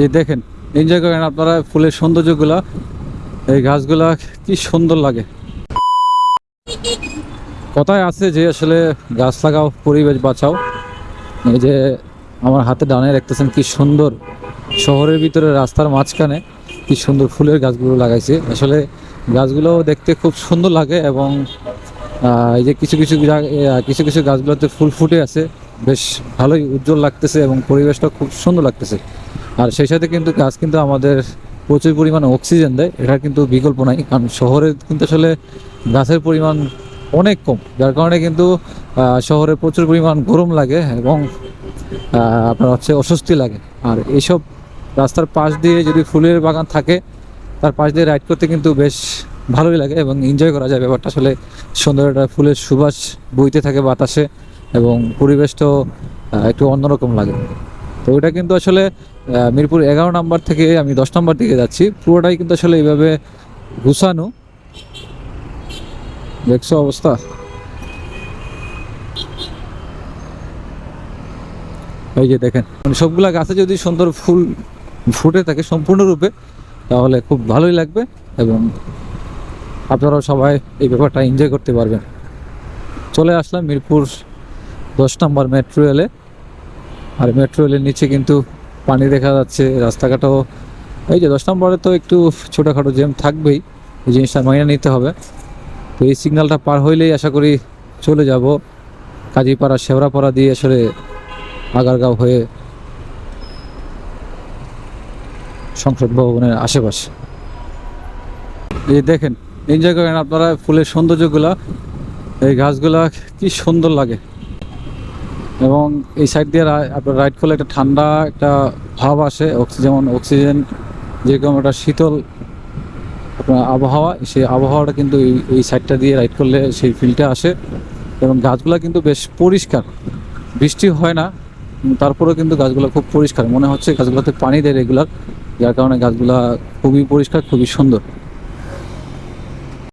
এই দেখেন এনজয় করেন আপনারা ফুলের সৌন্দর্যগুলা। এই গাছগুলা কি সুন্দর লাগে। কথায় আছে যে আসলে গাছ লাগাও, পরিবেশ বাঁচাও। এই যে আমার হাতে ডানে দেখতেছেন কি সুন্দর শহরের ভিতরে রাস্তার মাঝখানে কি সুন্দর ফুলের গাছগুলো লাগাইছে। আসলে গাছগুলো দেখতে খুব সুন্দর লাগে এবং এই যে কিছু কিছু কিছু কিছু গাছগুলোতে ফুল ফুটে আছে। বেশ ভালোই উজ্জ্বল লাগতেছে এবং পরিবেশটা খুব সুন্দর লাগতেছে। আর সেই সাথে কিন্তু গাছ কিন্তু আমাদের প্রচুর পরিমাণে অক্সিজেন দেয় এটা কিন্তু বিকল্প নাই, কারণ শহরে কিন্তু আসলে গাছের পরিমাণ অনেক কম, যার কারণে কিন্তু শহরে প্রচুর পরিমাণ গরম লাগে এবং আপনার হচ্ছে অস্বস্তি লাগে। আর এইসব রাস্তার পাশ দিয়ে যদি ফুলের বাগান থাকে, তার পাশ দিয়ে রাইড করতে কিন্তু বেশ ভালোই লাগে এবং এনজয় করা যায়। ব্যাপারটা আসলে সুন্দর একটা ফুলের সুবাস বইতে থাকে বাতাসে এবং পরিবেশটাও একটু অন্যরকম লাগে। তো ওইটা কিন্তু আসলে মিরপুর এগারো নাম্বার থেকে আমি দশ নম্বর দিকে যাচ্ছি। পুরোটাই কিন্তু আসলে এইভাবে গুছানো দেখছ অবস্থা? এই যে দেখেন মানে সবগুলা গাছে যদি সুন্দর ফুল ফুটে থাকে সম্পূর্ণরূপে, তাহলে খুব ভালোই লাগবে এবং আপনারাও সবাই এই ব্যাপারটা এনজয় করতে পারবেন। চলে আসলাম মিরপুর দশ নম্বর মেট্রো রেলে আর মেট্রো রেলের নিচে কিন্তু পানি দেখা যাচ্ছে, রাস্তাঘাটও। এই যে দশ নম্বরে তো একটু ছোটোখাটো জ্যাম থাকবেই, এই জিনিসটা মাইনে নিতে হবে। তো এই সিগন্যালটা পার হইলেই আশা করি চলে যাব। কাজীপাড়া, শেওড়াপাড়া দিয়ে আসলে আগারগাঁও হয়ে সংসদ ভবনের আশেপাশে। এই দেখেন এনজয় করেন আপনারা ফুলের সৌন্দর্যগুলা। এই গাছগুলা কি সুন্দর লাগে। এবং এই সাইড দিয়ে আপনার রাইড করলে একটা ঠান্ডা একটা ভাব আসে যেমন অক্সিজেন, যেরকম একটা শীতল আপনার আবহাওয়া, সেই আবহাওয়াটা কিন্তু এই এই সাইডটা দিয়ে রাইড করলে সেই ফিলটা আসে। এবং গাছগুলা কিন্তু বেশ পরিষ্কার। বৃষ্টি হয় না তারপরেও কিন্তু গাছগুলো খুব পরিষ্কার। মনে হচ্ছে গাছগুলোতে পানি দেয় রেগুলার যার কারণে গাছগুলা খুবই পরিষ্কার, খুবই সুন্দর।